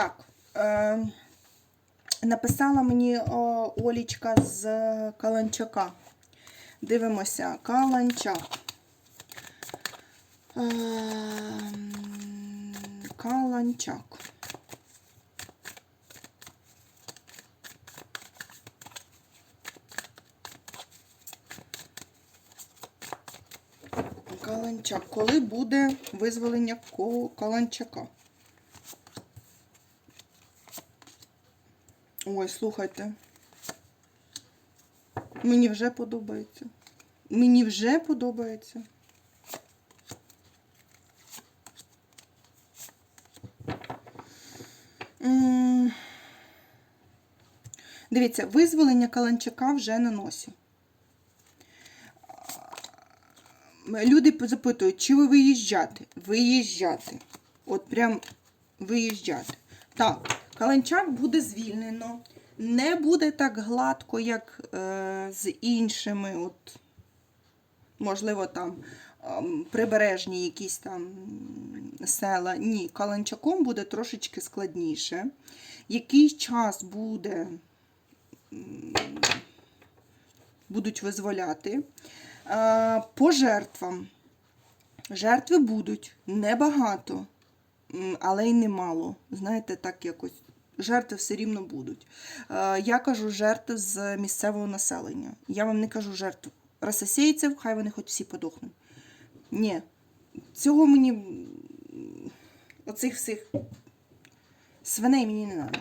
Так. Е, написала мені о, Олічка з Каланчака. Дивимося, Каланчак. Е, Каланчак. Каланчак. Коли буде визволення Каланчака? Ой, слухайте. Мені вже подобається. Мені вже подобається. Дивіться, визволення Каланчака вже на носі. Люди запитують, чи ви виїжджати? Виїжджати. От прям виїжджати. Так, Каланчак буде звільнено. Не буде так гладко, як е, з іншими, от, можливо, там ем, прибережні якісь там села. Ні, Каланчаком буде трошечки складніше. Який час буде, будуть визволяти. Е, По жертвам. Жертви будуть небагато, але й немало. Знаєте, так якось. Жертви все рівно будуть. Е, Я кажу жертви з місцевого населення. Я вам не кажу жертв расосейців, хай вони хоч всі подохнуть. Ні. Цього мені. Оцих всіх свиней мені не треба.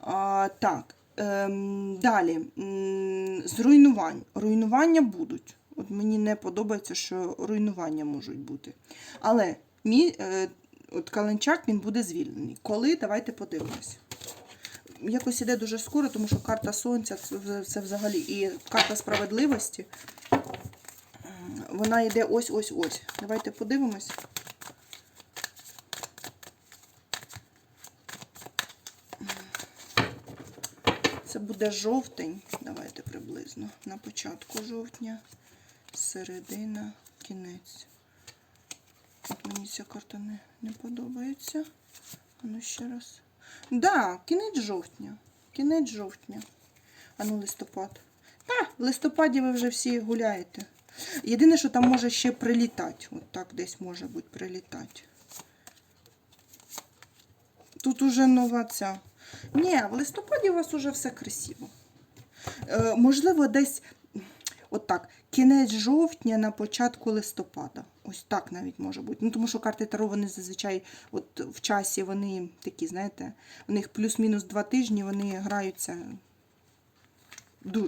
А, так. Ем, далі. М, З руйнувань. Руйнування будуть. От мені не подобається, що руйнування можуть бути. Але мій, е, от Каленчак він буде звільнений. Коли? Давайте подивимось. Якось іде дуже скоро, тому що карта сонця це, взагалі і карта справедливості. Вона йде ось-ось-ось. Давайте подивимось. Це буде жовтень. Давайте приблизно. На початку жовтня, середина, кінець. От мені ця карта не, не подобається. А ну ще раз. Да, кінець жовтня. Кінець жовтня. А ну листопад. Та, в листопаді ви вже всі гуляєте. Єдине, що там може ще прилітати. От так десь може бути прилітати. Тут уже нова ця. Ні, в листопаді у вас уже все красиво. Е, можливо, десь от так, кінець жовтня на початку листопада. Ось так навіть може бути. Ну, тому що карти Таро, вони зазвичай от в часі вони такі, знаєте, у них плюс-мінус два тижні вони граються.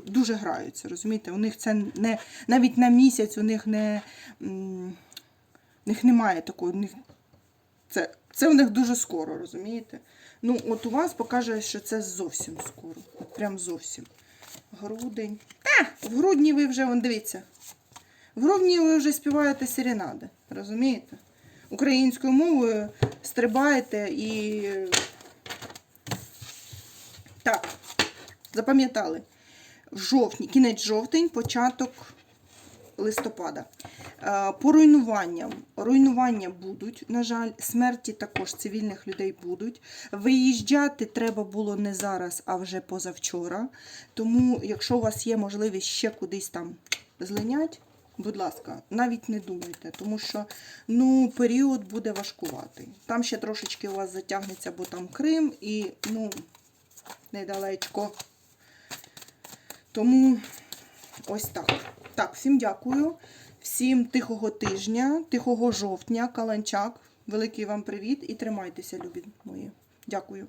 Дуже граються, розумієте? У них це не навіть на місяць у них не у них немає такого. У них це, це в них дуже скоро, розумієте? Ну, от у вас покаже, що це зовсім скоро. От прям зовсім. Грудень. В грудні ви вже, вон, дивіться. В грудні ви вже співаєте серенади, розумієте? Українською мовою стрибаєте і. Так, запам'ятали. В жовтні, кінець жовтень, початок листопада. Е, По руйнуванням. Руйнування будуть, на жаль, смерті також цивільних людей будуть. Виїжджати треба було не зараз, а вже позавчора. Тому, якщо у вас є можливість ще кудись там злинять, будь ласка, навіть не думайте, тому що ну, період буде важкуватий. Там ще трошечки у вас затягнеться, бо там Крим і ну, недалечко. Тому ось так. Так, всім дякую. Всім тихого тижня, тихого жовтня, каланчак. Великий вам привіт і тримайтеся, любі мої. Дякую.